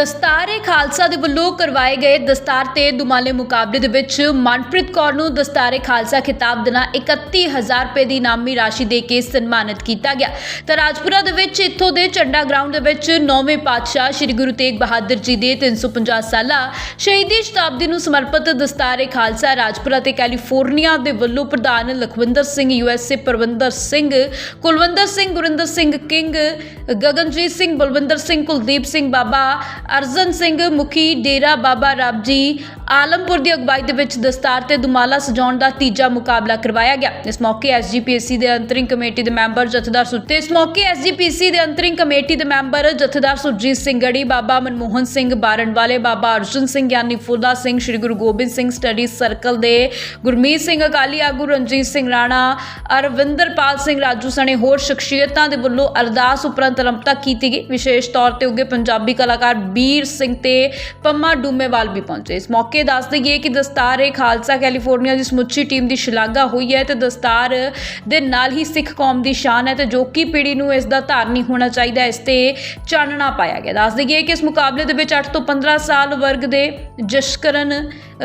ਦਸਤਾਰੇ ਖਾਲਸਾ ਦੇ ਵੱਲੋਂ ਕਰਵਾਏ ਗਏ ਦਸਤਾਰ ਤੇ ਦੁਮਾਲੇ ਮੁਕਾਬਲੇ ਦੇ ਵਿੱਚ ਮਨਪ੍ਰੀਤ ਕੌਰ ਨੂੰ ਦਸਤਾਰੇ ਖਾਲਸਾ ਖਿਤਾਬ ਦੇ ਨਾਲ 31000 ਰੁਪਏ ਦੀ ਇਨਾਮੀ ਰਾਸ਼ੀ ਦੇ ਕੇ ਸਨਮਾਨਿਤ ਕੀਤਾ ਗਿਆ। ਤਾਂ ਰਾਜਪੁਰਾ ਦੇ ਵਿੱਚ ਇੱਥੋਂ ਦੇ ਝੰਡਾ ਗਰਾਊਂਡ ਦੇ ਵਿੱਚ ਨੌਵੇਂ ਪਾਤਸ਼ਾਹ ਸ੍ਰੀ ਗੁਰੂ ਤੇਗ ਬਹਾਦਰ ਜੀ ਦੇ 350 ਸਾਲਾ ਸ਼ਹੀਦੀ ਸ਼ਤਾਬਦੀ ਨੂੰ ਸਮਰਪਿਤ ਦਸਤਾਰੇ ਖਾਲਸਾ ਰਾਜਪੁਰਾ ਤੇ ਕੈਲੀਫੋਰਨੀਆ ਦੇ ਵੱਲੋਂ ਪ੍ਰਧਾਨ ਲਖਵਿੰਦਰ ਸਿੰਘ ਯੂਐਸਏ ਪਰਵਿੰਦਰ ਸਿੰਘ, ਕੁਲਵਿੰਦਰ ਸਿੰਘ, ਗੁਰਿੰਦਰ ਸਿੰਘ, ਕਿੰਗ ਗਗਨਜੀਤ ਸਿੰਘ, ਬਲਵਿੰਦਰ ਸਿੰਘ, ਕੁਲਦੀਪ ਸਿੰਘ ਬਾਬਾ ਅਰਜਨ ਸਿੰਘ ਮੁਖੀ ਡੇਰਾ ਬਾਬਾ ਰਾਬਜੀ ਆਲਮਪੁਰ ਦੀ ਅਗਵਾਈ ਦੇ ਵਿੱਚ ਦਸਤਾਰ ਤੇ ਦੁਮਾਲਾ ਸਜਾਉਣ ਦਾ ਤੀਜਾ ਮੁਕਾਬਲਾ ਕਰਵਾਇਆ ਗਿਆ। ਇਸ ਮੌਕੇ ਐਸਜੀਪੀਸੀ ਦੇ ਅੰਤਰਿੰਗ ਕਮੇਟੀ ਦੇ ਮੈਂਬਰ ਜਥੇਦਾਰ ਸੁੱਤੇ ਇਸ ਮੌਕੇ ਐਸਜੀਪੀਸੀ ਦੇ ਅੰਤਰਿੰਗ ਕਮੇਟੀ ਦੇ ਮੈਂਬਰ ਜਥੇਦਾਰ ਸੁਰਜੀਤ ਸਿੰਘ ਗੜੀ, ਬਾਬਾ ਮਨਮੋਹਨ ਸਿੰਘ ਬਾਰਨ ਵਾਲੇ ਬਾਬਾ ਅਰਜਨ ਸਿੰਘ ਯਾਨੀ ਫੁੱਲਾ ਸਿੰਘ, ਸ੍ਰੀ ਗੁਰੂ ਗੋਬਿੰਦ ਸਿੰਘ ਸਟੱਡੀ ਸਰਕਲ ਦੇ ਗੁਰਮੀਤ ਸਿੰਘ ਅਕਾਲੀ ਆਗੂ, ਰਣਜੀਤ ਸਿੰਘ ਰਾਣਾ, ਅਰਵਿੰਦਰਪਾਲ ਸਿੰਘ ਰਾਜੂ ਸਣੇ ਹੋਰ ਸ਼ਖਸੀਅਤਾਂ ਦੇ ਵੱਲੋਂ ਅਰਦਾਸ ਉਪਰੰਤ ਰਮਤਾ ਕੀਤੀ ਗਈ। ਵਿਸ਼ੇਸ਼ ਤੌਰ ਤੇ ਉੱਗੇ ਪੰਜਾਬੀ ਕਲਾਕਾਰ ਵੀਰ ਸਿੰਘ ਤੇ ਪੰਮਾ ਡੂਮੇਵਾਲ ਵੀ ਪਹੁੰਚੇ। ਇਸ ਮੌਕੇ ਦੱਸ ਦਈਏ ਕਿ ਦਸਤਾਰ ਏ ਖਾਲਸਾ ਕੈਲੀਫੋਰਨੀਆ ਦੀ ਸਮੁੱਚੀ ਟੀਮ ਦੀ ਸ਼ਲਾਘਾ ਹੋਈ ਹੈ ਤੇ ਦਸਤਾਰ ਦੇ ਨਾਲ ਹੀ ਸਿੱਖ ਕੌਮ ਦੀ ਸ਼ਾਨ ਹੈ ਤੇ ਜੋ ਕਿ ਪੀੜ੍ਹੀ ਨੂੰ ਇਸ ਦਾ ਧਾਰਨੀ ਹੋਣਾ ਚਾਹੀਦਾ, ਇਸ ਤੇ ਚਾਨਣਾ ਪਾਇਆ ਗਿਆ। ਦੱਸ ਦਈਏ ਕਿ ਇਸ ਮੁਕਾਬਲੇ ਦੇ ਵਿੱਚ 8 ਤੋਂ 15 ਸਾਲ ਵਰਗ ਦੇ ਜਸ਼ਕਰਨ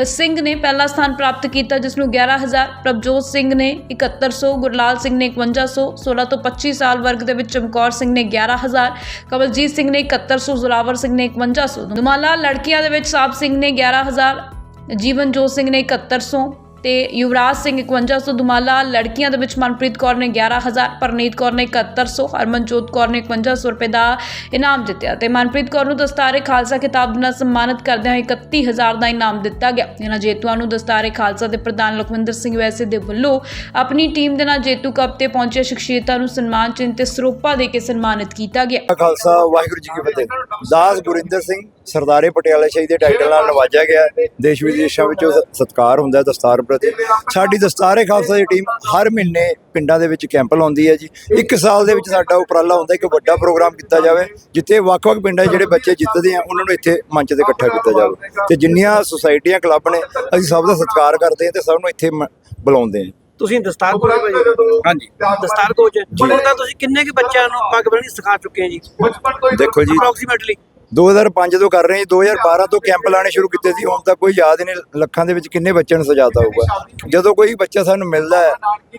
ਸਿੰਘ ਨੇ ਪਹਿਲਾ ਸਥਾਨ ਪ੍ਰਾਪਤ ਕੀਤਾ, ਜਿਸ ਨੂੰ 11000 ਪ੍ਰਭਜੋਤ ਸਿੰਘ ਨੇ 7100 ਗੁਰਲਾਲ ਸਿੰਘ ਨੇ 5100 16 ਤੋਂ 25 ਸਾਲ ਵਰਗ ਦੇ ਵਿੱਚ ਚਮਕੌਰ ਸਿੰਘ ਨੇ 11000 ਕਮਲਜੀਤ ਸਿੰਘ ਨੇ 7100 ਜ਼ੋਰਾਵਰ ਸਿੰਘ ਨੇ 5100 ਦੁਮਾਲਾ ਲੜਕੀਆਂ ਦੇ ਵਿੱਚ ਸਾਹਿਬ ਸਿੰਘ ਨੇ 11000 ਜੀਵਨਜੋਤ ਸਿੰਘ ਨੇ 7100 ਤੇ ਯੁਵਰਾਜ ਸਿੰਘ 5100 ਦੁਮਾਲਾ, ਲੜਕੀਆਂ ਦੇ ਵਿੱਚ ਮਨਪ੍ਰੀਤ ਕੌਰ ਨੇ 11000 ਪਰਨੀਤ ਕੌਰ ਨੇ 7100 ਹਰਮਨਜੋਤ ਕੌਰ ਨੇ 5500 ਰੁਪਏ ਦਾ ਇਨਾਮ ਜਿੱਤਿਆ ਤੇ ਮਨਪ੍ਰੀਤ ਕੌਰ ਨੂੰ ਦਸਤਾਰੇ ਖਾਲਸਾ ਖਿਤਾਬ ਨਾਲ ਸਨਮਾਨਿਤ ਕਰਦਿਆਂ 31000 ਦਾ ਇਨਾਮ ਦਿੱਤਾ ਗਿਆ। ਇਹਨਾਂ ਜੇਤੂਆਂ ਨੂੰ ਦਸਤਾਰੇ ਖਾਲਸਾ ਦੇ ਪ੍ਰਧਾਨ ਲਖਵਿੰਦਰ ਸਿੰਘ ਵੈਸੇ ਦੇ ਵੱਲੋਂ ਆਪਣੀ ਟੀਮ ਦੇ ਨਾਲ ਜੇਤੂ ਕੱਪ ਤੇ ਪਹੁੰਚੇ ਸ਼ਖਸੀਅਤਾਂ ਨੂੰ ਸਨਮਾਨ ਚਿੰਨ੍ਹ ਤੇ ਸਰੋਪਾ ਦੇ ਕੇ ਸਨਮਾਨਿਤ ਕੀਤਾ ਗਿਆ। ਖਾਲਸਾ, ਵਾਹਿਗੁਰੂ ਜੀ ਕੀ ਫਤਿਹ। ਦਾਸ ਗੁਰਿੰਦਰ ਸਿੰਘ, ਸਰਦਾਰੇ ਪਟਿਆਲਾ ਸ਼ਹੀਦ ਦੇ ਟਾਈਟਲ ਨਾਲ ਨਵਾਜਿਆ ਗਿਆ। ਦੇਸ਼ ਵਿਦੇਸ਼ਾਂ ਵਿੱਚ ਸਤਿਕਾਰ ਹੁੰਦਾ, ਦਸਤਾਰ ਪ੍ਰਤੀ। ਸਾਡੀ ਦਸਤਾਰੇ ਖਾਲਸਾ ਦੀ ਟੀਮ ਹਰ ਮਹੀਨੇ ਪਿੰਡਾਂ ਦੇ ਵਿੱਚ ਕੈਂਪ ਲਾਉਂਦੀ ਹੈ ਜੀ। ਇੱਕ ਸਾਲ ਦੇ ਵਿੱਚ ਸਾਡਾ ਉਪਰਾਲਾ ਹੁੰਦਾ ਕਿ ਵੱਡਾ ਪ੍ਰੋਗਰਾਮ ਕੀਤਾ ਜਾਵੇ ਜਿੱਥੇ ਵੱਖ-ਵੱਖ ਪਿੰਡਾਂ ਜਿਹੜੇ ਬੱਚੇ ਜਿੱਤਦੇ ਆ ਉਹਨਾਂ ਨੂੰ ਇੱਥੇ ਮੰਚ ਤੇ ਇਕੱਠਾ ਕੀਤਾ ਜਾਵੇ। ਤੇ ਜਿੰਨੀਆਂ ਸੁਸਾਇਟੀਆਂ ਕਲੱਬ ਨੇ ਅਸੀਂ ਸਭ ਦਾ ਸਤਿਕਾਰ ਕਰਦੇ ਹਾਂ ਤੇ ਸਭ ਨੂੰ ਇੱਥੇ ਬੁਲਾਉਂਦੇ ਹਾਂ। ਤੁਸੀਂ ਦਸਤਾਰ ਕੋਚ ਹੋ ਜੀ ਹਾਂਜੀ। ਦਸਤਾਰ ਕੋਚ ਹੁਣ ਤਾਂ ਤੁਸੀਂ ਕਿੰਨੇ ਕੁ ਬੱਚਿਆਂ ਨੂੰ ਪੱਗ ਬੰਨ੍ਹਣੀ ਸਿਖਾ ਚੁੱਕੇ ਆ ਜੀ? ਦੇਖੋ ਜੀ। ਅਪਰੋਕਸੀਮੇਟਲੀ 2005 ਤੋਂ ਕਰ ਰਹੇ ਹਾਂ ਜੀ 2012 ਤੋਂ ਕੈਂਪ ਲਾਣੇ ਸ਼ੁਰੂ ਕੀਤੇ ਸੀ ਹੁਣ ਤੱਕ ਕੋਈ ਯਾਦ ਨਹੀਂ ਲੱਖਾਂ ਦੇ ਵਿੱਚ ਕਿੰਨੇ ਬੱਚਿਆਂ ਨੂੰ ਸਜਾਤਾ ਹੋਊਗਾ। ਜਦੋਂ ਕੋਈ ਬੱਚਾ ਸਾਨੂੰ ਮਿਲਦਾ ਹੈ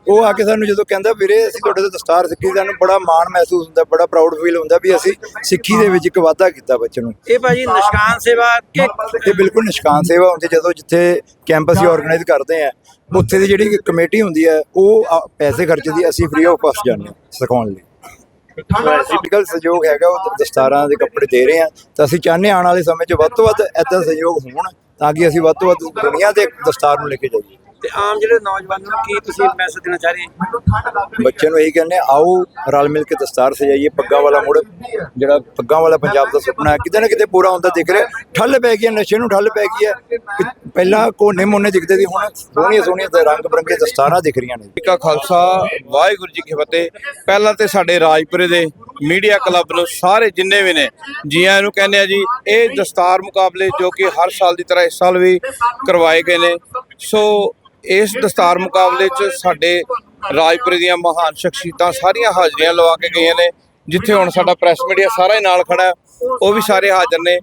ਉਹ ਆ ਕੇ ਸਾਨੂੰ ਜਦੋਂ ਕਹਿੰਦਾ ਵੀਰੇ ਅਸੀਂ ਤੁਹਾਡੇ ਤੋਂ ਦਸਤਾਰ ਸਿੱਖੀ ਸਾਨੂੰ ਬੜਾ ਮਾਣ ਮਹਿਸੂਸ ਹੁੰਦਾ ਬੜਾ ਪ੍ਰਾਊਡ ਫੀਲ ਹੁੰਦਾ ਵੀ ਅਸੀਂ ਸਿੱਖੀ ਦੇ ਵਿੱਚ ਇੱਕ ਵਾਧਾ ਕੀਤਾ ਬੱਚੇ ਨੂੰ। ਇਹ ਭਾਜੀ ਨਿਸ਼ਕਾਨ ਸੇਵਾ ਕਿ ਇਹ ਬਿਲਕੁਲ ਨਿਸ਼ਕਾਨ ਸੇਵਾ ਹੁੰਦੀ ਜਦੋਂ ਜਿੱਥੇ ਕੈਂਪਸ ਹੀ ਆਰਗੇਨਾਈਜ਼ ਕਰਦੇ ਆ ਉੱਥੇ ਦੀ ਜਿਹੜੀ ਕਮੇਟੀ ਹੁੰਦੀ ਹੈ ਉਹ ਪੈਸੇ ਖਰਚਦੀ ਅਸੀਂ ਫ੍ਰੀ ਆਫ ਕਾਸਟ ਜਾਂਦੇ ਸਿਖਾਉਣ ਲਈ। ਫਿਜ਼ੀਕਲ ਸਹਿਯੋਗ ਹੈਗਾ, ਉਹ ਦਸਤਾਰਾਂ ਦੇ ਕੱਪੜੇ ਦੇ ਰਹੇ ਆ ਤਾਂ ਅਸੀਂ ਚਾਹੁੰਦੇ ਹਾਂ ਆਉਣ ਵਾਲੇ ਸਮੇਂ 'ਚ ਵੱਧ ਤੋਂ ਵੱਧ ਐਦਾਂ ਸਹਿਯੋਗ ਹੋਣ, ਤਾਂ ਕਿ ਅਸੀਂ ਵੱਧ ਤੋਂ ਵੱਧ ਦੁਨੀਆ ਦੇ ਦਸਤਾਰ ਨੂੰ ਲੈ ਕੇ ਜਾਈਏ। ਤੇ ਆਮ ਜਿਹੜੇ ਨੌਜਵਾਨਾਂ ਨੂੰ ਕੀ ਤੁਸੀਂ ਮੈਸੇਜ ਦੇਣਾ ਚਾਹ ਰਹੇ ਹੋ? ਬੱਚਿਆਂ ਨੂੰ ਇਹੀ ਕਹਿੰਦੇ ਆਓ ਰਲ ਮਿਲ ਕੇ ਦਸਤਾਰ ਸਜਾਈਏ ਪੱਗਾਂ ਵਾਲਾ ਮੁੜ ਜਿਹੜਾ ਪੱਗਾਂ ਵਾਲਾ ਪੰਜਾਬ ਦਾ ਸੁਪਨਾ ਹੈ ਕਿਤੇ ਨਾ ਕਿਤੇ ਪੂਰਾ ਹੁੰਦਾ ਦਿਖ ਰਿਹਾ। ਠੱਲ ਪੈ ਗਈ ਨਸ਼ੇ ਨੂੰ ਠੱਲ ਪੈ ਗਈ ਹੈ। ਪਹਿਲਾਂ ਕੋਨੇ ਮੋਨੇ ਦਿਖਦੇ ਸੀ ਹੁਣ ਸੋਹਣੀਆਂ ਸੋਹਣੀਆਂ ਤੇ ਰੰਗ ਬਰੰਗੇ ਦਸਤਾਰਾਂ ਦਿਖ ਰਹੀਆਂ ਨੇ। ਕਾ ਖਾਲਸਾ ਵਾਹਿਗੁਰੂ ਜੀ ਕੀ ਫਤਿਹ। ਪਹਿਲਾਂ ਤੇ ਸਾਡੇ ਰਾਜਪੁਰੇ ਦੇ ਮੀਡੀਆ ਕਲੱਬ ਨੂੰ ਸਾਰੇ ਜਿੰਨੇ ਵੀ ਨੇ ਜੀਆਂ ਨੂੰ ਕਹਿੰਦੇ ਆ ਜੀ ਇਹ ਦਸਤਾਰ ਮੁਕਾਬਲੇ ਜੋ ਕਿ ਹਰ ਸਾਲ ਦੀ ਤਰ੍ਹਾਂ ਇਸ ਸਾਲ ਵੀ ਕਰਵਾਏ ਗਏ ਨੇ। ਸੋ ਇਸ ਦਸਤਾਰ ਮੁਕਾਬਲੇ 'ਚ ਸਾਡੇ ਰਾਜਪੁਰੇ ਦੀਆਂ ਮਹਾਨ ਸ਼ਖਸੀਅਤਾਂ ਸਾਰੀਆਂ ਹਾਜ਼ਰੀਆਂ ਲਵਾ ਕੇ ਗਈਆਂ ਨੇ, ਜਿੱਥੇ ਹੁਣ ਸਾਡਾ ਪ੍ਰੈਸ ਮੀਡੀਆ ਸਾਰਾ ਹੀ ਨਾਲ ਖੜਾ ਉਹ ਵੀ ਸਾਰੇ ਹਾਜ਼ਰ ਨੇ।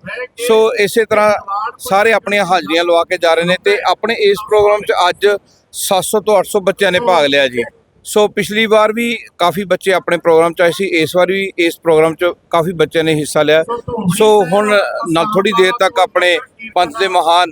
ਸੋ ਇਸੇ ਤਰ੍ਹਾਂ ਸਾਰੇ ਆਪਣੀਆਂ ਹਾਜ਼ਰੀਆਂ ਲਵਾ ਕੇ ਜਾ ਰਹੇ ਨੇ ਤੇ ਆਪਣੇ ਇਸ ਪ੍ਰੋਗਰਾਮ 'ਚ ਅੱਜ 700 ਤੋਂ 800 ਬੱਚਿਆਂ ਨੇ ਭਾਗ ਲਿਆ ਜੀ। ਸੋ ਪਿਛਲੀ ਵਾਰ ਵੀ ਕਾਫੀ ਬੱਚੇ ਆਪਣੇ ਪ੍ਰੋਗਰਾਮ 'ਚ ਆਏ ਸੀ, ਇਸ ਵਾਰ ਵੀ ਇਸ ਪ੍ਰੋਗਰਾਮ 'ਚ ਕਾਫੀ ਬੱਚਿਆਂ ਨੇ ਹਿੱਸਾ ਲਿਆ। ਸੋ ਹੁਣ ਨਾਲ ਥੋੜੀ ਦੇਰ ਤੱਕ ਆਪਣੇ ਪੰਥ ਦੇ ਮਹਾਨ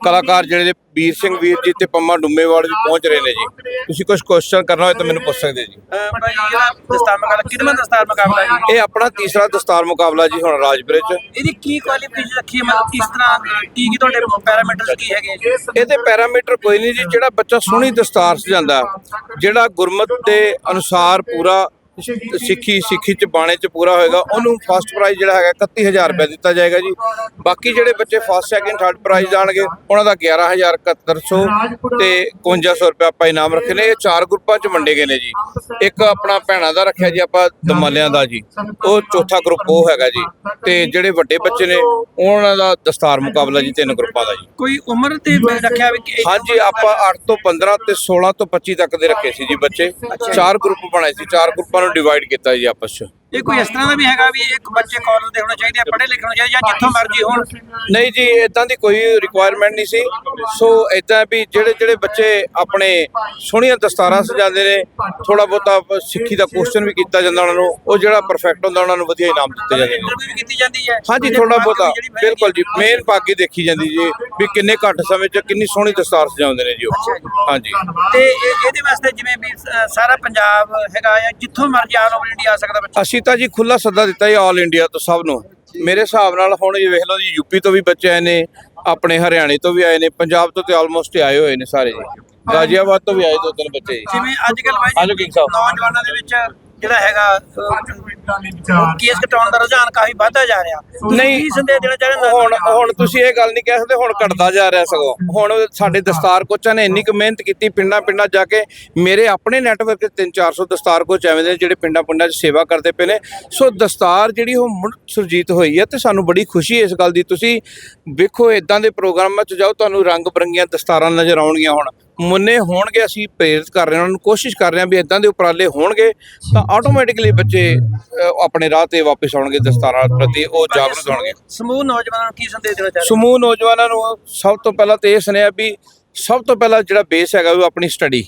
ਕਲਾਕਾਰ ਜਿਹੜੇ ਵੀਰ ਸਿੰਘ ਵੀਰ ਜੀ ਤੇ ਪੰਮਾ ਡੁੰਮੇਵਾਲ ਵੀ ਪਹੁੰਚ ਰਹੇ ਨੇ ਜੀ। ਤੁਸੀਂ ਕੁਝ ਕੁਐਸਚਨ ਕਰਨਾ ਹੋਏ ਤਾਂ ਮੈਨੂੰ ਪੁੱਛ ਸਕਦੇ ਜੀ। ਅਹ ਭਾਜੀ ਜਿਹੜਾ ਦਸਤਾਰ ਮੁਕਾਬਲਾ ਕਿੰਨਾ ਦਸਤਾਰ ਮੁਕਾਬਲਾ ਹੈ ਜੀ? ਇਹ ਆਪਣਾ ਤੀਸਰਾ ਦਸਤਾਰ ਮੁਕਾਬਲਾ ਜੀ ਹੁਣ ਰਾਜਪੁਰੇ 'ਚ। ਇਹਦੀ ਕੀ ਕੁਆਲੀਫਿਕੇਸ਼ਨ ਰੱਖੀ ਹੈ? ਮਤਲਬ ਕਿਸ ਤਰ੍ਹਾਂ ਕੀ ਕੀ ਤੁਹਾਡੇ ਪੈਰਾਮੀਟਰਸ ਕੀ ਹੈਗੇ ਇਹਦੇ ਪੈਰਾਮੀਟਰ ਕੋਈ ਨਹੀਂ ਜੀ ਜਿਹੜਾ ਬੱਚਾ ਸੋਹਣੀ ਦਸਤਾਰ ਸਜਾਂਦਾ ਜਿਹੜਾ ਗੁਰਮਤ ਦੇ ਅਨੁਸਾਰ ਪੂਰਾ ਸਿੱਖੀ ਸਿੱਖੀ ਚ ਬਾਣੇ ਚ ਪੂਰਾ ਹੋਏਗਾ। ਉਹਨੂੰ ਫਸਟ ਪ੍ਰਾਈਜ਼ ਜਿਹੜਾ ਹੈਗਾ 31000 ਰੁਪਏ ਦਿੱਤਾ ਜਾਏਗਾ ਜੀ। ਬਾਕੀ ਜਿਹੜੇ ਬੱਚੇ ਫਸਟ ਸੈਕਿੰਡ ਥਰਡ ਪ੍ਰਾਈਜ਼ ਜਾਣਗੇ ਉਹਨਾਂ ਦਾ 11700 ਤੇ 5100 ਰੁਪਏ ਆਪਾਂ ਇਨਾਮ ਰੱਖੇ ਨੇ। ਇਹ ਚਾਰ ਗਰੁੱਪਾਂ ਚ ਵੰਡੇ ਗਏ ਨੇ ਜੀ। ਇੱਕ ਆਪਣਾ ਭੈਣਾਂ ਦਾ ਰੱਖਿਆ ਜੀ ਆਪਾਂ ਦਮਾਲਿਆਂ ਦਾ ਜੀ। ਉਹ ਚੌਥਾ ਗਰੁੱਪ ਉਹ ਹੈਗਾ ਜੀ। ਤੇ ਜਿਹੜੇ ਵੱਡੇ ਬੱਚੇ ਨੇ ਉਹਨਾਂ ਦਾ ਦਸਤਾਰ ਮੁਕਾਬਲਾ ਜੀ ਤਿੰਨ ਗਰੁੱਪਾਂ ਦਾ ਜੀ। ਕੋਈ ਉਮਰ ਤੇ ਰੱਖਿਆ ਵੀ ਹਾਂਜੀ ਆਪਾਂ 8 ਤੋਂ 15 ਤੇ 16 ਤੋਂ 25 ਤੱਕ ਦੇ ਰੱਖੇ ਸੀ ਜੀ ਬੱਚੇ। ਚਾਰ ਗਰੁੱਪ ਬਣਾਏ ਸੀ। ਚਾਰ ਗਰੁੱਪਾਂ ਨੂੰ ਡਿਵਾਈਡ ਕੀਤਾ ਜੀ ਆਪਸ ਚ। ਇਹ ਕੋਈ ਇਸ ਤਰ੍ਹਾਂ ਦਾ ਵੀ ਹੈਗਾ ਵੀ ਇੱਕ ਬੱਚੇ ਕਾਲਜ ਦੇ ਹੋਣੇ ਚਾਹੀਦੇ ਆ ਪੜ੍ਹੇ ਲਿਖੇ ਹੋਣੇ ਚਾਹੀਦੇ ਜਾਂ ਜਿੱਥੋਂ ਮਰਜ਼ੀ ਹੋਣ? ਨਹੀਂ ਜੀ ਇਦਾਂ ਦੀ ਕੋਈ ਰਿਕੁਆਇਰਮੈਂਟ ਨਹੀਂ ਸੀ। ਸੋ ਇਦਾਂ ਵੀ ਜਿਹੜੇ ਜਿਹੜੇ ਬੱਚੇ ਆਪਣੇ ਸੋਹਣੀਆਂ ਦਸਤਾਰਾਂ ਸਜਾਉਂਦੇ ਨੇ ਥੋੜਾ ਬਹੁਤਾ ਸਿੱਖੀ ਦਾ ਕੁਐਸਚਨ ਵੀ ਕੀਤਾ ਜਾਂਦਾ ਉਹਨਾਂ ਨੂੰ ਉਹ ਜਿਹੜਾ ਪਰਫੈਕਟ ਹੁੰਦਾ ਉਹਨਾਂ ਨੂੰ ਵਧੀਆ ਇਨਾਮ ਦਿੱਤੇ ਜਾਂਦੇ ਨੇ। ਇੰਟਰਵਿਊ ਵੀ ਕੀਤੀ ਜਾਂਦੀ ਹੈ? ਹਾਂਜੀ ਥੋੜਾ ਬਹੁਤਾ ਬਿਲਕੁਲ ਜੀ ਮੇਨ ਪੱਗ ਦੇਖੀ ਜਾਂਦੀ ਜੀ ਵੀ ਕਿੰਨੇ ਘੱਟ ਸਮੇਂ 'ਚ ਕਿੰਨੀ ਸੋਹਣੀ ਦਸਤਾਰ ਸਜਾਉਂਦੇ ਨੇ ਜੀ ਉਹ। ਹਾਂਜੀ। ਤੇ ਇਹ- ਇਹਦੇ ਵਾਸਤੇ ਜਿਵੇਂ ਵੀ ਸਾਰਾ ਪੰਜਾਬ ਹੈਗਾ ਆ ਜਿੱਥੋਂ ਮਰਜ਼ੀ ਆਲ ਓਵਰ ਇੰਡੀਆ ਆ ਸਕਦਾ ਬੱਚਾ। ਅਸੀਂ ਤਾਂ ਜੀ ਖੁੱਲਾ ਸੱਦਾ ਦਿੱਤਾ ਜੀ ਆਲ ਇੰਡੀਆ ਤੋਂ ਸਭ ਨੂੰ। ਮੇਰੇ ਹਿਸਾਬ ਨਾਲ ਹੁਣ ਇਹ ਵੇਖ ਲਓ ਜੀ ਯੂਪੀ ਤੋਂ ਵੀ ਬੱਚੇ ਆਏ ਨੇ ਆਪਣੇ ਹਰਿਆਣੇ ਤੋਂ ਵੀ ਆਏ ਨੇ ਪੰਜਾਬ ਤੋਂ ਤੇ ਆਲਮੋਸਟ ਆਏ ਹੋਏ ਨੇ ਸਾਰੇ। ਜੀ ਗਾਜ਼ੀਆਬਾਦ ਤੋਂ ਵੀ ਆਏ ਦੋ ਤਿੰਨ ਬੱਚੇ ਜੀ। ਜਿਵੇਂ ਅੱਜ ਕੱਲ ਬਾਈ ਸਾਹਿਬ। ਨੌਜਵਾਨਾਂ ਦੇ ਵਿੱਚ ਜਿਹੜਾ ਹੈਗਾ ਕੇਸ ਕਟਾਉਣ ਦਾ ਰੁਝਾਨ ਕਾਫੀ ਵੱਧਦਾ ਜਾ ਰਿਹਾ। ਨਹੀਂ ਕੀ ਸੰਦੇਸ਼ ਦੇਣਾ ਚਾਹੁੰਦੇ ਹੁਣ ਹੁਣ ਤੁਸੀਂ ਇਹ ਗੱਲ ਨਹੀਂ ਕਹਿ ਸਕਦੇ ਹੁਣ ਘਟਦਾ ਜਾ ਰਿਹਾ ਸਗੋਂ। ਹੁਣ ਸਾਡੇ ਦਸਤਾਰ ਕੋਚਾਂ ਨੇ ਇੰਨੀ ਕੁ ਮਿਹਨਤ ਕੀਤੀ ਪਿੰਡਾਂ ਪਿੰਡਾਂ ਜਾ ਕੇ ਮੇਰੇ ਆਪਣੇ ਨੈਟਵਰਕ 'ਚ 3-400 ਦਸਤਾਰ ਕੋਚ ਐਵੇਂ ਦੇ ਜਿਹੜੇ ਪਿੰਡਾਂ ਪਿੰਡਾਂ 'ਚ ਸੇਵਾ ਕਰਦੇ ਪਏ ਨੇ। ਸੋ ਦਸਤਾਰ ਜਿਹੜੀ ਉਹ ਮੁੜ ਸੁਰਜੀਤ ਹੋਈ ਹੈ ਤੇ ਸਾਨੂੰ ਬੜੀ ਖੁਸ਼ੀ ਹੈ ਇਸ ਗੱਲ ਦੀ। ਤੁਸੀਂ ਵੇਖੋ ਇਦਾਂ ਦੇ ਪ੍ਰੋਗਰਾਮਾਂ 'ਚ ਜਾਓ ਤੁਹਾਨੂੰ ਰੰਗ ਬਰੰਗੀਆਂ ਦਸਤਾਰਾਂ ਨਜ਼ਰ ਆਉਣਗੀਆਂ ਹੁਣ। ਮੁੰਨੇ ਹੋਣਗੇ ਅਸੀਂ ਪ੍ਰੇਰਿਤ ਕਰ ਰਹੇ ਹਾਂ ਉਹਨਾਂ ਨੂੰ ਕੋਸ਼ਿਸ਼ ਕਰ ਰਹੇ ਹਾਂ ਵੀ ਇਦਾਂ ਦੇ ਉਪਰਾਲੇ ਹੋਣਗੇ ਤਾਂ ਆਟੋਮੈਟਿਕਲੀ ਬੱਚੇ ਆਪਣੇ ਰਾਹ ਤੇ ਵਾਪਸ ਆਉਣਗੇ ਦਸਤਾਰਾਂ ਪ੍ਰਤੀ ਉਹ ਜਾਗਰੂਕ ਹੋਣਗੇ। ਸਮੂਹ ਨੌਜਵਾਨਾਂ ਨੂੰ ਕੀ ਸੰਦੇਸ਼ ਦੇਣਾ ਚਾਹੁੰਦੇ ਸਮੂਹ ਨੌਜਵਾਨਾਂ ਨੂੰ ਸਭ ਤੋਂ ਪਹਿਲਾਂ ਤੇ ਇਹ ਸੁਨੇਹਾ ਵੀ ਸਭ ਤੋਂ ਪਹਿਲਾਂ ਜਿਹੜਾ ਬੇਸ ਹੈਗਾ ਉਹ ਆਪਣੀ ਸਟੱਡੀ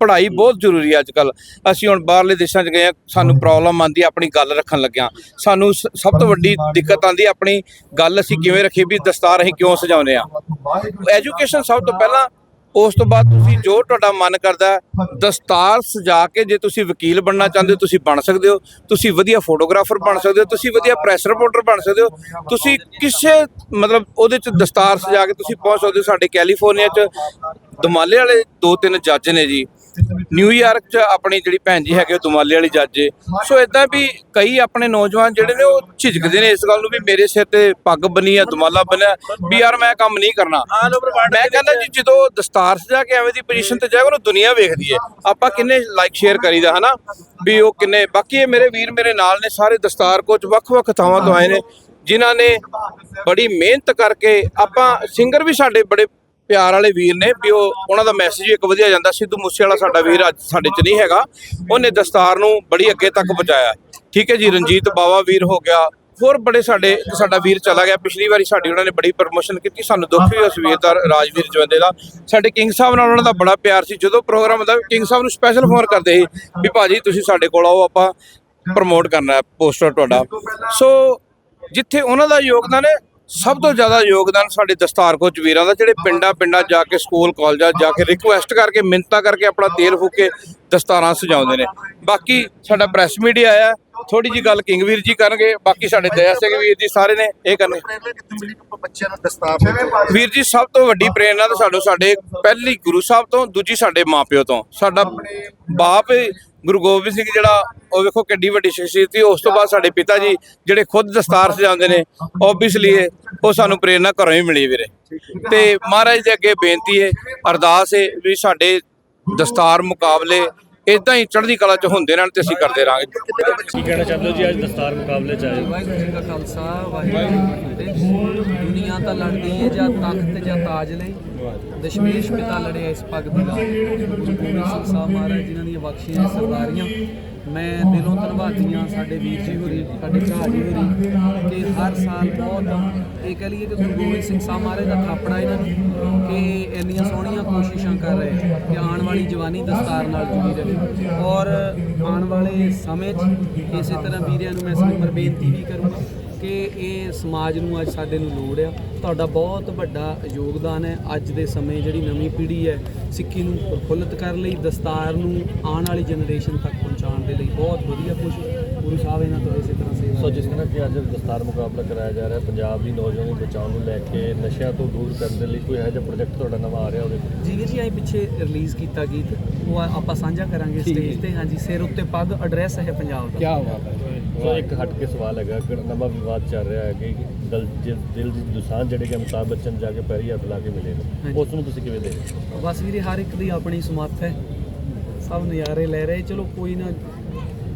ਪੜ੍ਹਾਈ ਬਹੁਤ ਜ਼ਰੂਰੀ ਹੈ ਅੱਜ ਕੱਲ ਅਸੀਂ ਹੁਣ ਬਾਹਰਲੇ ਦੇਸ਼ਾਂ 'ਚ ਗਏ ਹਾਂ ਸਾਨੂੰ ਪ੍ਰੋਬਲਮ ਆਂਦੀ ਆਪਣੀ ਗੱਲ ਰੱਖਣ ਲੱਗਿਆਂ। ਸਾਨੂੰ ਸਭ ਤੋਂ ਵੱਡੀ ਦਿੱਕਤ ਆਂਦੀ ਆਪਣੀ ਗੱਲ ਅਸੀਂ ਕਿਵੇਂ ਰੱਖੀਏ ਵੀ ਦਸਤਾਰ ਅਸੀਂ ਕਿਉਂ ਸਜਾਉਂਦੇ ਆ ਐਜੂਕੇਸ਼ਨ ਸਭ ਤੋਂ ਪਹਿਲਾਂ ਉਸ ਤੋਂ ਬਾਅਦ ਤੁਸੀਂ ਜੋ ਤੁਹਾਡਾ ਮਨ ਕਰਦਾ ਦਸਤਾਰ ਸਜਾ ਕੇ ਜੇ ਤੁਸੀਂ ਵਕੀਲ ਬਣਨਾ ਚਾਹੁੰਦੇ ਹੋ ਤੁਸੀਂ ਬਣ ਸਕਦੇ ਹੋ। ਤੁਸੀਂ ਵਧੀਆ ਫੋਟੋਗ੍ਰਾਫਰ ਬਣ ਸਕਦੇ ਹੋ ਤੁਸੀਂ ਵਧੀਆ ਪ੍ਰੈਸ ਰਿਪੋਰਟਰ ਬਣ ਸਕਦੇ ਹੋ। ਤੁਸੀਂ ਕਿਸੇ ਮਤਲਬ ਉਹਦੇ ਚ ਦਸਤਾਰ ਸਜਾ ਕੇ ਤੁਸੀਂ ਪਹੁੰਚ ਸਕਦੇ ਹੋ ਸਾਡੇ ਕੈਲੀਫੋਰਨੀਆ ਚ। ਦੁਮਾਲੇ ਵਾਲੇ ਦੋ ਤਿੰਨ ਜੱਜ ਨੇ ਜੀ। ਨਿਊਯਾਰਕ ਚ ਆਪਣੀ ਜਿਹੜੀ ਭੈਣ ਜੀ ਹੈਗੇ ਉਹ ਦੁਮਾਲੇ ਵਾਲੀ ਜੱਜ ਸੋ ਇਦਾਂ ਵੀ ਕਈ ਆਪਣੇ ਨੌਜਵਾਨ ਜਿਹੜੇ ਨੇ ਉਹ ਝਿਜਕਦੇ ਨੇ ਇਸ ਗੱਲ ਨੂੰ ਵੀ ਮੇਰੇ ਸਿਰ ਤੇ ਪੱਗ ਬਣੀ ਆ ਦੁਮਾਲਾ ਬਣਿਆ ਵੀ ਯਾਰ ਮੈਂ ਕੰਮ ਨਹੀਂ ਕਰਨਾ। ਮੈਂ ਕਹਿੰਦਾ ਜੀ ਜਦੋਂ ਦਸਤਾਰ ਸਜਾ ਕੇ ਐਵੇਂ ਦੀ ਪੋਜੀਸ਼ਨ ਤੇ ਜਾਏਗਾ ਉਹਨੂੰ ਦੁਨੀਆ ਵੇਖਦੀ ਹੈ ਆਪਾਂ ਕਿੰਨੇ ਲਾਈਕ ਸ਼ੇਅਰ ਕਰੀਦਾ ਹਨਾ? ਵੀ ਉਹ ਕਿੰਨੇ ਬਾਕੀ ਇਹ ਮੇਰੇ ਵੀਰ ਮੇਰੇ ਨਾਲ ਨੇ ਸਾਰੇ ਦਸਤਾਰ ਕੋਚ ਵੱਖ-ਵੱਖ ਥਾਵਾਂ ਤੋਂ ਆਏ ਨੇ ਜਿਨ੍ਹਾਂ ਨੇ ਬੜੀ ਮਿਹਨਤ ਕਰਕੇ ਆਪਾਂ ਸਿੰਗਰ ਵੀ ਸਾਡੇ ਬੜੇ ਪਿਆਰ ਵਾਲੇ ਵੀਰ ਨੇ ਵੀ ਉਹ ਉਹਨਾਂ ਦਾ ਮੈਸੇਜ ਵੀ ਇੱਕ ਵਧੀਆ ਜਾਂਦਾ। ਸਿੱਧੂ ਮੂਸੇ ਵਾਲਾ ਸਾਡਾ ਵੀਰ ਅੱਜ ਸਾਡੇ 'ਚ ਨਹੀਂ ਹੈਗਾ। ਉਹਨੇ ਦਸਤਾਰ ਨੂੰ ਬੜੀ ਅੱਗੇ ਤੱਕ ਪਹੁੰਚਾਇਆ। ਠੀਕ ਹੈ ਜੀ, ਰਣਜੀਤ ਬਾਵਾ ਵੀਰ ਹੋ ਗਿਆ। ਹੋਰ ਬੜੇ ਸਾਡੇ ਸਾਡਾ ਵੀਰ ਚਲਾ ਗਿਆ। ਪਿਛਲੀ ਵਾਰੀ ਸਾਡੀ ਉਹਨਾਂ ਨੇ ਬੜੀ ਪ੍ਰਮੋਸ਼ਨ ਕੀਤੀ। ਸਾਨੂੰ ਦੁੱਖ ਵੀ ਉਸ ਵੀਰ ਦਾ, ਰਾਜਵੀਰ ਜਵੰਦੇ ਦਾ। ਸਾਡੇ ਕਿੰਗ ਸਾਹਿਬ ਨਾਲ ਉਹਨਾਂ ਦਾ ਬੜਾ ਪਿਆਰ ਸੀ। ਜਦੋਂ ਪ੍ਰੋਗਰਾਮ ਹੁੰਦਾ ਕਿੰਗ ਸਾਹਿਬ ਨੂੰ ਸਪੈਸ਼ਲ ਫੋਨ ਕਰਦੇ ਸੀ ਵੀ ਭਾਜੀ ਤੁਸੀਂ ਸਾਡੇ ਕੋਲ ਆਓ, ਆਪਾਂ ਪ੍ਰਮੋਟ ਕਰਨਾ ਪੋਸਟਰ ਤੁਹਾਡਾ। ਸੋ ਜਿੱਥੇ ਉਹਨਾਂ ਦਾ ਯੋਗਦਾਨ ਹੈ ਸਭ ਤੋਂ ਜ਼ਿਆਦਾ ਯੋਗਦਾਨ ਸਾਡੇ ਦਸਤਾਰ ਕੋਚ ਵੀਰਾਂ ਦਾ, ਜਿਹੜੇ ਪਿੰਡਾਂ ਪਿੰਡਾਂ ਜਾ ਕੇ ਸਕੂਲ, ਕਾਲਜਾਂ ਜਾ ਕੇ ਰਿਕੁਐਸਟ ਕਰਕੇ, ਮਿੰਨਤਾਂ ਕਰਕੇ ਆਪਣਾ ਤੇਲ ਫੂਕ ਕੇ ਦਸਤਾਰਾਂ ਸਜਾਉਂਦੇ ਨੇ। ਬਾਕੀ ਸਾਡਾ ਪ੍ਰੈਸ ਮੀਡੀਆ ਆਇਆ ਥੋੜੀ ਜੀ ਗੱਲ ਕਿੰਗਵੀਰ ਜੀ ਕਰਨਗੇ, ਬਾਕੀ ਸਾਡੇ ਦਇਆ ਸਿੰਘ ਵੀਰ ਜੀ ਸਾਰੇ ਨੇ ਇਹ ਕਰਨੇ। ਬੱਚਿਆਂ ਨੂੰ ਦਸਤਾਰ ਵੀਰ ਜੀ, ਸਭ ਤੋਂ ਵੱਡੀ ਪ੍ਰੇਰਣਾ ਤਾਂ ਸਾਨੂੰ ਸਾਡੇ, ਪਹਿਲੀ ਗੁਰੂ ਸਾਹਿਬ ਤੋਂ, ਦੂਜੀ ਸਾਡੇ ਮਾਪਿਓ ਤੋਂ। ਸਾਡਾ ਬਾਪ ਗੁਰੂ ਗੋਬਿੰਦ ਸਿੰਘ ਜਿਹੜਾ ਉਹ ਵੇਖੋ ਕਿੱਡੀ ਵੱਡੀ ਸ਼ਖਸੀਅਤ ਸੀ। ਉਸ ਤੋਂ ਬਾਅਦ ਸਾਡੇ ਪਿਤਾ ਜੀ ਜਿਹੜੇ ਖੁਦ ਦਸਤਾਰ ਸਜਾਉਂਦੇ ਨੇ ਓਬਵੀਅਸਲੀ ਉਹ ਸਾਨੂੰ ਪ੍ਰੇਰਣਾ ਘਰੋਂ ਹੀ ਮਿਲੀ ਵੀਰੇ। ਤੇ ਮਹਾਰਾਜ ਦੇ ਅੱਗੇ ਬੇਨਤੀ ਹੈ ਅਰਦਾਸ ਹੈ ਵੀ ਸਾਡੇ ਦਸਤਾਰ ਮੁਕਾਬਲੇ ਇਦਾਂ ਹੀ ਚੜ੍ਹਦੀ ਕਲਾ ਚ ਹੁੰਦੇ ਰਹਿਣ ਤੇ ਅਸੀਂ ਕਰਦੇ ਰਹਾਂਗੇ। ਕੀ ਕਹਿਣਾ ਚਾਹੁੰਦੇ ਹੋ ਜੀ ਅੱਜ ਦਸਤਾਰ ਮੁਕਾਬਲੇ ਚ ਆਏ? ਵਾਹਿਗੁਰੂ ਜੀ ਕਾ ਖਾਲਸਾ ਵਾਹਿਗੁਰੂ ਜੀ ਕੀ ਫਤਿਹ। ਦੁਨੀਆ ਤਾਂ ਲੜਦੀ ਹੈ ਜਾਂ ਤਖਤ ਜਾਂ ਤਾਜ ਲਈ। ਦਸ਼ਮੇਸ਼ ਪਿਤਾ ਲੜਿਆ ਇਸ ਪੱਗ ਦੀ ਗੱਲ ਗੁਰੂ ਗੋਬਿੰਦ ਸਿੰਘ ਸਾਹਿਬ ਮਹਾਰਾਜ ਜਿਨ੍ਹਾਂ ਦੀਆਂ ਬਖਸ਼ੀਆਂ ਸਰਦਾਰੀਆਂ। ਮੈਂ ਦਿਲੋਂ ਧੰਨਵਾਦੀ ਹਾਂ ਸਾਡੇ ਵੀਰ ਜੀ ਹੋਰੀ, ਸਾਡੇ ਭਰਾ ਜੀ ਹੋਰੀ, ਕਿ ਹਰ ਸਾਲ ਬਹੁਤ ਇਹ ਕਹ ਲਈਏ ਕਿ ਗੁਰੂ ਗੋਬਿੰਦ ਸਿੰਘ ਸਾਹਿਬ ਮਹਾਰਾਜ ਦਾ ਥਾਪੜਾ ਇਹਨਾਂ ਨੂੰ, ਕਿ ਇੰਨੀਆਂ ਸੋਹਣੀਆਂ ਕੋਸ਼ਿਸ਼ਾਂ ਕਰ ਰਹੇ ਕਿ ਆਉਣ ਵਾਲੀ ਜਵਾਨੀ ਦਸਤਾਰ ਨਾਲ ਜੁੜੀ ਰਹੇ। ਔਰ ਆਉਣ ਵਾਲੇ ਸਮੇਂ 'ਚ ਇਸੇ ਤਰ੍ਹਾਂ ਵੀਰਿਆਂ ਨੂੰ ਮੈਂ ਸਿਰਫ ਬੇਨਤੀ ਵੀ ਕਰੂੰਗਾ ਕਿ ਇਹ ਸਮਾਜ ਨੂੰ ਅੱਜ ਸਾਡੇ ਨੂੰ ਲੋੜ ਆ। ਤੁਹਾਡਾ ਬਹੁਤ ਵੱਡਾ ਯੋਗਦਾਨ ਹੈ ਅੱਜ ਦੇ ਸਮੇਂ ਜਿਹੜੀ ਨਵੀਂ ਪੀੜ੍ਹੀ ਹੈ ਸਿੱਖੀ ਨੂੰ ਪ੍ਰਫੁੱਲਤ ਕਰਨ ਲਈ ਦਸਤਾਰ ਨੂੰ ਆਉਣ ਵਾਲੀ ਜਨਰੇਸ਼ਨ ਤੱਕ ਪਹੁੰਚਾਉਣ ਦੇ ਲਈ ਬਹੁਤ ਵਧੀਆ ਕੋਸ਼ਿਸ਼ ਗੁਰੂ ਸਾਹਿਬ ਇਹਨਾਂ ਤੋਂ ਇਸੇ ਤਰ੍ਹਾਂ ਸੇਵਾ ਸੋ ਜਿਸ ਤਰ੍ਹਾਂ ਕਿ ਅੱਜ ਦਸਤਾਰ ਮੁਕਾਬਲਾ ਕਰਾਇਆ ਜਾ ਰਿਹਾ ਹੈ, ਪੰਜਾਬ ਦੀ ਨੌਜਵਾਨੀ ਬਚਾਉਣ ਨੂੰ ਲੈ ਕੇ ਨਸ਼ਿਆਂ ਤੋਂ ਦੂਰ ਕਰਨ ਦੇ ਲਈ ਕੋਈ ਇਹੋ ਜਿਹਾ ਪ੍ਰੋਜੈਕਟ ਤੁਹਾਡਾ ਨਵਾਂ ਆ ਰਿਹਾ ਉਹਦੇ ਜੀ ਵੀਰ ਜੀ ਅਸੀਂ ਪਿੱਛੇ ਰਿਲੀਜ਼ ਕੀਤਾ ਗੀਤ ਉਹ ਆਪਾਂ ਸਾਂਝਾ ਕਰਾਂਗੇ ਸਟੇਜ ਤੇ। ਹਾਂਜੀ ਸਿਰ ਉੱਤੇ ਪੱਗ ਐਡਰੈਸ ਹੈ ਪੰਜਾਬ ਦਾ। ਸੋ ਇੱਕ ਹਟ ਕੇ ਸਵਾਲ ਹੈਗਾ ਕਿ ਨਵਾਂ ਵਿਵਾਦ ਚੱਲ ਰਿਹਾ ਹੈ ਕਿ ਦਿਲ ਦਿਲ ਦੀ ਦੁਸਾਨ ਜਿਹੜੇ ਕਿ ਅਮਿਤਾਭ ਬੱਚਨ ਜਾ ਕੇ ਪੈਰੀ ਹੱਥ ਲਾ ਕੇ ਮਿਲੇ ਨੇ। ਉਸ ਨੂੰ ਤੁਸੀਂ ਕਿਵੇਂ ਦੇਖਦੇ ਹੋ ਬਸ ਵੀਰੇ ਹਰ ਇੱਕ ਦੀ ਆਪਣੀ ਸਮੱਥ ਹੈ ਸਭ ਨਜ਼ਾਰੇ ਲੈ ਰਹੇ ਚਲੋ ਕੋਈ ਨਾ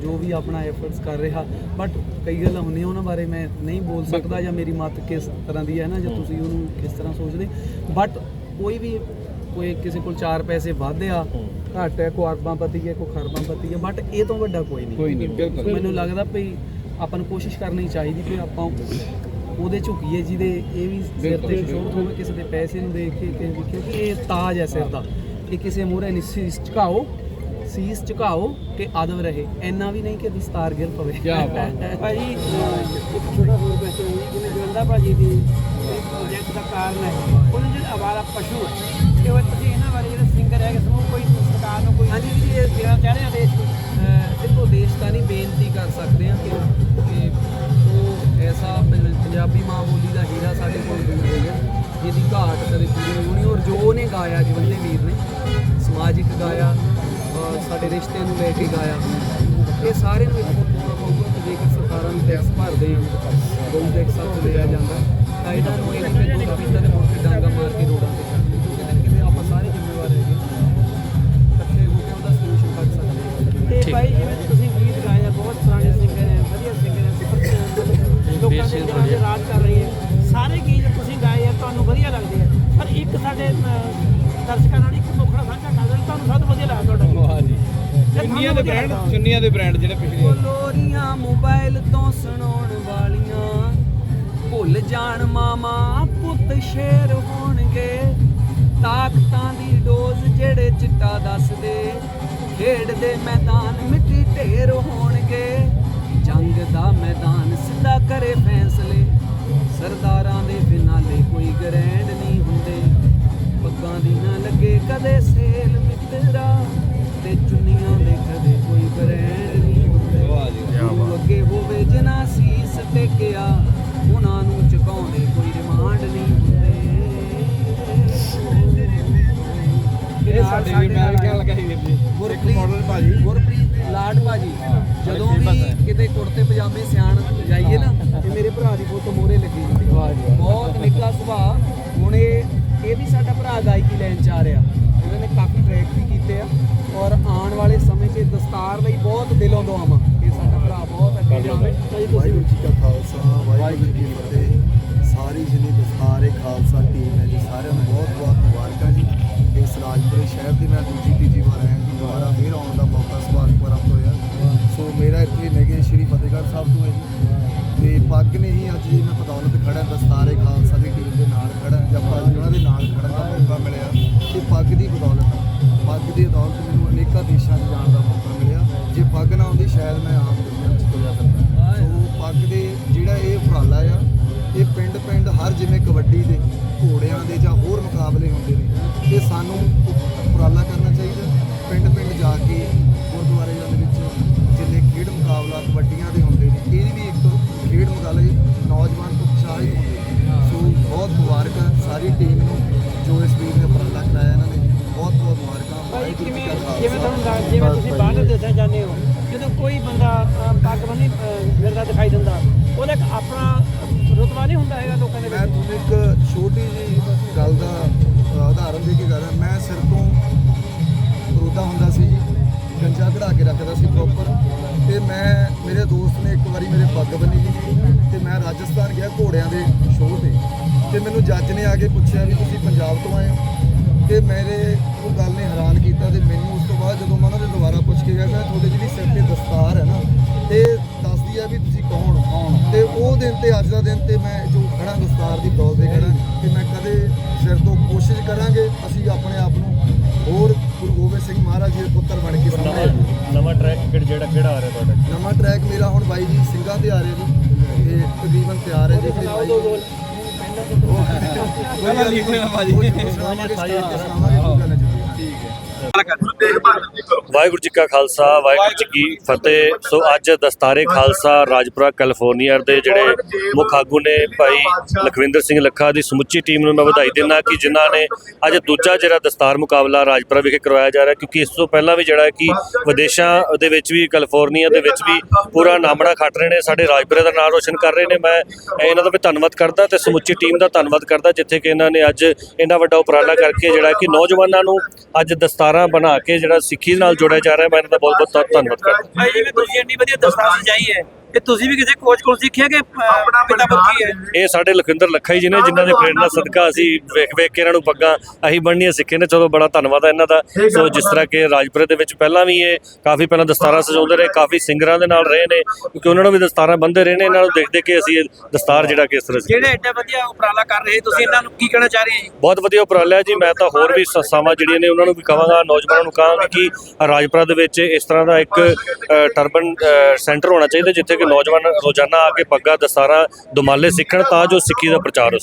ਜੋ ਵੀ ਆਪਣਾ ਐਫਰਟਸ ਕਰ ਰਿਹਾ ਬਟ ਕਈ ਗੱਲਾਂ ਹੁੰਦੀਆਂ ਉਹਨਾਂ ਬਾਰੇ ਮੈਂ ਨਹੀਂ ਬੋਲ ਸਕਦਾ ਜਾਂ ਮੇਰੀ ਮਤ ਕਿਸ ਤਰ੍ਹਾਂ ਦੀ ਹੈ ਨਾ ਜਾਂ ਤੁਸੀਂ ਉਹਨੂੰ ਕਿਸ ਤਰ੍ਹਾਂ ਸੋਚਦੇ ਬਟ ਕੋਈ ਵੀ ਕੋਈ ਕਿਸੇ ਕੋਲ 4 ਪੈਸੇ ਵੱਧ ਆ ਘੱਟ ਹੈ ਕੋ ਅਰਬਾਂ ਪਤੀ ਹੈ ਕੋ ਖਰਬਾਂ ਪਤੀ ਹੈ ਬਟ ਇਹ ਤੋਂ ਵੱਡਾ ਕੋਈ ਨਹੀਂ। ਕੋਈ ਨਹੀਂ। ਬਿਲਕੁਲ। ਮੈਨੂੰ ਲੱਗਦਾ ਭਈ ਆਪਾਂ ਨੂੰ ਕੋਸ਼ਿਸ਼ ਕਰਨੀ ਚਾਹੀਦੀ ਵੀ ਆਪਾਂ ਉਹਦੇ ਝੁਕੀਏ ਜਿਹਦੇ ਇਹ ਵੀ ਸਿਰ ਤੇ ਸ਼ੋਹਰਤ ਹੋਵੇ ਕਿਸੇ ਦੇ ਪੈਸੇ ਨੂੰ ਦੇਖ ਕੇ ਕਿਉਂਕਿ ਇਹ ਤਾਜ ਹੈ ਸਿਰ ਦਾ। ਇਹ ਕਿਸੇ ਮੂਹਰੇ ਨਹੀਂ ਸੀਸ ਝੁਕਾਓ ਸੀਸ ਝੁਕਾਓ ਕਿ ਆਦਮ ਰਹੇ। ਇੰਨਾ ਵੀ ਨਹੀਂ ਕਿ ਦਸਤਾਰ ਗਿਰ ਪਵੇ। ਕੀ ਬਾਤ ਭਾਜੀ ਇੱਕ ਛੋਟਾ ਹੋਰ ਕੁਐਸਚਨ ਹੈ ਜਿਵੇਂ ਜਵੰਦਾ ਭਾਜੀ ਦੀ ਪ੍ਰੋਜੈਕਟ ਦਾ ਕਾਰਨ ਹੈ। ਉਹਨਾਂ ਜਿਹੜੇ ਆਵਾਰਾ ਪਸ਼ੂ ਹੈ ਕਿ ਉਹ ਤੁਸੀਂ ਇਹਨਾਂ ਬਾਰੇ ਜਿਹੜੇ ਸਿੰਗਰ ਹੈਗੇ ਸਮੂਹ ਕੋਈ ਸਰਕਾਰ ਨੂੰ ਕੋਈ ਹਾਂਜੀ ਜੀ ਇਹ ਦੇਣਾ ਚਾਹ ਰਹੇ ਹਾਂ ਦੇਸ਼ ਦੇਖੋ ਦੇਸ਼ ਤਾਂ ਨਹੀਂ ਬੇਨਤੀ ਕਰ ਸਕਦੇ ਹਾਂ ਕਿ ਉਹ ਐਸਾ ਪੰਜਾਬੀ ਮਾਂ ਬੋਲੀ ਦਾ ਹੀਰਾ ਸਾਡੇ ਕੋਲ ਦੂਰ ਹੋ। ਗਿਆ ਜਿਹਦੀ ਘਾਟ ਕਦੇ ਪੂਰੀ ਹੋਣੀ ਔਰ ਜੋ ਉਹਨੇ ਗਾਇਆ ਜਵੰਦੇ ਵੀਰ ਨੇ ਸਮਾਜਿਕ ਗਾਇਆ ਸਾਡੇ ਰਿਸ਼ਤਿਆਂ ਨੂੰ ਲੈ ਕੇ ਗਾਇਆ ਇਹ ਸਾਰੇ ਨੂੰ ਇੱਕ ਪਾਉਣਾ ਪਊਗਾ ਕਿ ਜੇਕਰ ਸਰਕਾਰਾਂ ਨੂੰ ਟੈਕਸ ਭਰਦੇ ਆ ਕੋਈ ਟੈਕਸ ਆਪ ਲਿਆ ਜਾਂਦਾ ਤਾਂ ਇਹਨਾਂ ਨੂੰ ਇਹ ਨਹੀਂ ਕਿ ਜੋ ਕੀਤਾ ਤੇ ਮੁੜ ਕੇ ਡਾਂਗਾ ਮਾਰ ਕੇ ਦੱਸਦੇ ਖੇਡ ਦੇ ਮੈਦਾਨ ਮਿੱਟੀ ਢੇਰ ਹੋਣਗੇ। ਜੰਗ ਦਾ ਮੈਦਾਨ ਸਿੱਧਾ ਕਰੇ ਫੈਸਲੇ। ਸਰਦਾਰਾਂ ਦੇ ਫਿਨਾਲੇ ਕੋਈ ਗਰੈਂਡ ਨਹੀਂ ਹੁੰਦੇ। ਪੱਗਾਂ ਦੀ ਨਾ ਲੱਗੇ ਕਦੇ ਸੇਲ ਮਿੱਤਰਾ ਤੇ ਚੁੰਨੀਆਂ ਦੇ ਕਦੇ ਕੋਈ ਬ੍ਰਾਂਡ ਨਹੀਂ ਹੁੰਦੇ। ਵਾਹ ਅੱਗੇ ਹੋਵੇ ਜਨਾ ਸੀਸ ਟੇਕਿਆ ਉਹਨਾਂ ਨੂੰ ਚੁਕਾਉਂਦੇ ਕੋਈ ਰਿਮਾਂਡ ਨਹੀਂ ਹੁੰਦੇ ਇਹ ਸਾਡੇ ਵੀ ਮੈਂ ਕਹਿਣ ਲੱਗਾ ਸੀ ਵੀਰ ਜੀ। ਗੁਰਪ੍ਰੀਤ ਮਾਡਲ ਭਾਜੀ। ਗੁਰਪ੍ਰੀਤ ਲਾਡ ਭਾਜੀ। ਜਦੋਂ ਵੀ ਕਿਤੇ ਕੁੜਤੇ ਪਜਾਮੇ ਸਿਆਣ ਜਾਈਏ ਨਾ ਤੇ ਮੇਰੇ ਭਰਾ ਦੀ ਫੋਟੋ ਮੋਰੇ ਲੱਗੀ ਹੁੰਦੀ ਬਹੁਤ ਨਿੱਘਾ ਸੁਭਾਅ। ਹੁਣ ਇਹ ਇਹ ਵੀ ਸਾਡਾ ਭਰਾ ਗਾਇਕੀ ਲੈਣ ਚ ਆ ਰਿਹਾ। ਇਹਨਾਂ ਨੇ ਕਾਫੀ ਟਰੈਕ ਵੀ ਕੀਤੇ ਆ। ਔਰ ਆਉਣ ਵਾਲੇ ਸਮੇਂ 'ਚ ਦਸਤਾਰ ਲਈ ਬਹੁਤ ਦਿਲੋਂ ਦੁਆਵਾਂ ਇਹ ਸਾਡਾ ਭਰਾ ਬਹੁਤ ਅੱਗੇ ਜਾਵੇ। ਵਾਹਿਗੁਰੂ ਜੀ ਕਾ ਖਾਲਸਾ ਵਾਹਿਗੁਰੂ ਜੀ ਕੀ ਫਤਿਹ। ਸਾਰੀ ਜਿੰਨੀ ਦਸਤਾਰੇ ਖਾਲਸਾ ਟੀਮ ਸ਼ਹਿਰ ਦੀ ਮੈਂ ਦੂਜੀ ਤੀਜੀ ਵਾਰ ਸਿਰ ਤੋਂ ਰੋਦਾ ਹੁੰਦਾ ਸੀ ਜੀ। ਗੰਜਾ ਕਢਾ ਕੇ ਰੱਖਦਾ ਸੀ ਪ੍ਰੋਪਰ ਤੇ ਮੈਂ ਮੇਰੇ ਦੋਸਤ ਨੇ ਇੱਕ ਵਾਰੀ ਮੇਰੇ ਪੱਗ ਬੰਨੀ ਜੀ ਤੇ ਮੈਂ ਰਾਜਸਥਾਨ ਗਿਆ ਘੋੜਿਆਂ ਦੇ ਸ਼ੋਅ ਤੇ। ਤੇ ਮੈਨੂੰ ਜੱਜ ਨੇ ਆ ਕੇ ਪੁੱਛਿਆ ਵੀ ਤੁਸੀਂ ਪੰਜਾਬ ਤੋਂ ਆਏ ਹੋ। ਤੇ ਮੇਰੇ ਉਹ ਗੱਲ ਨੇ ਹੈਰਾਨ ਕੀਤਾ ਤੇ ਮੈਨੂੰ ਉਸ ਤੋਂ ਬਾਅਦ ਜਦੋਂ ਮੈਂ ਉਹਨਾਂ ਦੇ ਦੁਬਾਰਾ ਪੁੱਛ ਕੇ ਗਿਆ ਮੈਂ ਤੁਹਾਡੇ ਜਿਹੜੀ ਸਿਰ ਤੇ ਦਸਤਾਰ ਹੈ ਨਾ ਇਹ ਦੱਸਦੀ ਆ ਵੀ ਤੁਸੀਂ ਕੌਣ ਹੋ? ਤੇ ਉਹ ਦਿਨ ਤੇ ਅੱਜ ਦਾ ਦਿਨ ਤੇ ਮੈਂ ਜੋ ਖੜਾ ਦਸਤਾਰ ਦੀ ਦੌੜ ਤੇ ਖੜਾ ਕਿ ਮੈਂ ਜੀ ਦੇ ਪੁੱਤਰ ਬਣ ਕੇ ਸਾਹਮਣੇ ਨਵਾਂ ਨਵਾਂ ਟਰੈਕ ਕਿਹੜਾ ਜਿਹੜਾ ਆ ਰਿਹਾ ਤੁਹਾਡਾ? ਨਵਾਂ ਟਰੈਕ ਮੇਰਾ ਹੁਣ ਬਾਈ ਜੀ ਸਿੰਘਾਂ ਤੇ ਆ ਰਿਹਾ ਜੀ ਤੇ ਤਕਰੀਬਨ ਤਿਆਰ ਹੈ ਜੀ ਤੇ ਬਾਈ ਜੀ। ਪਹਿਲਾਂ ਲਿਖ ਲੈਣਾ ਭਾਜੀ ਸੁਣਾਵਾਂਗੇ ਸਟੇਜ ਤੇ ਸੁਣਾਵਾਂਗੇ ਕੋਈ ਗੱਲ ਨਹੀਂ ਵਾਹਿਗੁਰੂ ਜੀ ਕਾ ਖਾਲਸਾ, ਵਾਹਿਗੁਰੂ ਜੀ ਕੀ ਫਤਿਹ। ਸੋ ਅੱਜ ਦਸਤਾਰੇ ਖਾਲਸਾ ਰਾਜਪੁਰਾ, ਕੈਲੀਫੋਰਨੀਆ ਦੇ ਜਿਹੜੇ ਮੁੱਖ ਆਗੂ ਨੇ ਭਾਈ ਲਖਵਿੰਦਰ ਸਿੰਘ ਲੱਖਾ ਦੀ ਸਮੁੱਚੀ ਟੀਮ ਨੂੰ ਮੈਂ ਵਧਾਈ ਦਿੰਦਾ ਕਿ ਜਿਨ੍ਹਾਂ ਨੇ ਅੱਜ ਦੂਜਾ ਜਿਹੜਾ ਦਸਤਾਰ ਮੁਕਾਬਲਾ ਰਾਜਪੁਰਾ ਵਿਖੇ ਕਰਵਾਇਆ ਜਾ ਰਿਹਾ, ਕਿਉਂਕਿ ਇਸ ਤੋਂ ਪਹਿਲਾਂ ਵੀ ਜਿਹੜਾ ਕਿ ਵਿਦੇਸ਼ਾਂ ਦੇ ਵਿੱਚ ਵੀ, ਕੈਲੀਫੋਰਨੀਆ ਦੇ ਵਿੱਚ ਵੀ ਪੂਰਾ ਨਾਮਣਾ ਖੱਟ ਰਹੇ ਨੇ, ਸਾਡੇ ਰਾਜਪੁਰੇ ਦਾ ਨਾਮ ਰੋਸ਼ਨ ਕਰ ਰਹੇ ਨੇ। ਮੈਂ ਇਹਨਾਂ ਦਾ ਵੀ ਧੰਨਵਾਦ ਕਰਦਾ ਤੇ ਸਮੁੱਚੀ ਟੀਮ ਦਾ ਧੰਨਵਾਦ ਕਰਦਾ, ਜਿੱਥੇ ਕਿ ਇਹਨਾਂ ਨੇ ਅੱਜ ਇੰਨਾ ਵੱਡਾ ਉਪਰਾਲਾ ਕਰਕੇ ਜਿਹੜਾ ਕਿ ਨੌਜਵਾਨਾਂ ਨੂੰ ਅੱਜ ਦਸਤਾਰਾਂ ਬਣਾ ਕੇ ਜਿਹੜਾ ਸਿੱਖੀ ਨਾਲ ਜੋੜਿਆ ਜਾ ਰਿਹਾ ਮੈਂ ਇਹਨਾਂ ਦਾ ਬਹੁਤ ਬਹੁਤ ਧੰਨਵਾਦ ਕਰਦਾ ਭਾਈ ਜਿਵੇਂ ਤੁਸੀਂ ਇੰਨੀ ਵਧੀਆ ਦਸਤਾਰ ਸਜਾਈ ਹੈ। ਇਹ ਤੁਸੀਂ ਵੀ ਕਿਸੇ ਕੋਚ ਕੋਲ ਸਿੱਖਿਆ ਕਿ ਪਿਤਾ ਮੁਖੀ ਹੈ? ਇਹ ਸਾਡੇ ਲਖਵਿੰਦਰ ਲੱਖਾ ਹੀ ਜੀ ਨੇ ਜਿਨ੍ਹਾਂ ਦੇ ਪ੍ਰੇਰਣਾ ਸਦਕਾ ਅਸੀਂ ਵੇਖ ਵੇਖ ਕੇ ਇਹਨਾਂ ਨੂੰ ਪੱਗਾਂ ਅਸੀਂ ਬਣਨੀਆਂ ਸਿੱਖੇ ਨੇ। ਚਲੋ ਬੜਾ ਧੰਨਵਾਦ ਹੈ ਇਹਨਾਂ ਦਾ। ਸੋ ਜਿਸ ਤਰ੍ਹਾਂ ਕਿ ਰਾਜਪੁਰੇ ਦੇ ਵਿੱਚ ਪਹਿਲਾਂ ਵੀ ਇਹ ਕਾਫੀ ਪਹਿਲਾਂ ਦਸਤਾਰਾਂ ਸਜਾਉਂਦੇ ਰਹੇ ਕਾਫੀ ਸਿੰਗਰਾਂ ਦੇ ਨਾਲ ਰਹੇ ਨੇ ਕਿਉਂਕਿ ਉਹਨਾਂ ਨੂੰ ਵੀ ਦਸਤਾਰਾਂ ਬੰਨ੍ਹਦੇ ਰਹੇ ਨੇ ਇਹਨਾਂ ਨੂੰ ਦੇਖ ਦੇਖ ਕੇ ਅਸੀਂ ਦਸਤਾਰ ਜਿਹੜਾ ਕਿ ਇਸ ਤਰ੍ਹਾਂ ਜਿਹੜੇ ਐਡਾ ਵਧੀਆ ਉਪਰਾਲਾ ਕਰ ਰਹੇ ਤੁਸੀਂ ਇਹਨਾਂ ਨੂੰ ਕੀ ਕਹਿਣਾ ਚਾਹ ਰਹੇ ਹੋ ਜੀ? ਬਹੁਤ ਵਧੀਆ ਉਪਰਾਲਾ ਹੈ ਜੀ ਮੈਂ ਤਾਂ ਹੋਰ ਵੀ ਸੰਸਥਾਵਾਂ ਜਿਹੜੀਆਂ ਨੇ ਉਹਨਾਂ ਨੂੰ ਵੀ ਕਹਾਂਗਾ ਨੌਜਵਾਨਾਂ ਨੂੰ ਕਹਾਂਗਾ ਕਿ ਰਾਜਪੁਰਾ ਦੇ ਵਿੱਚ ਇਸ ਤਰ੍ਹਾਂ ਦਾ ਇੱਕ ਟਰਬਨ ਸੈਂਟਰ ਹੋਣਾ ਚਾਹੀਦਾ ਜਿੱਥੇ ਕਿ ਨੌਜਵਾਨ ਰੋਜ਼ਾਨਾ ਆ ਕੇ ਪੱਗਾ ਦਸਤਾਰਾਂ, ਦੁਮਾਲੇ ਸਿੱਖਣ, ਤਾਂ ਜੋ ਸਿੱਖੀ ਦਾ ਪ੍ਰਚਾਰ ਹੋ ਸਕੇ।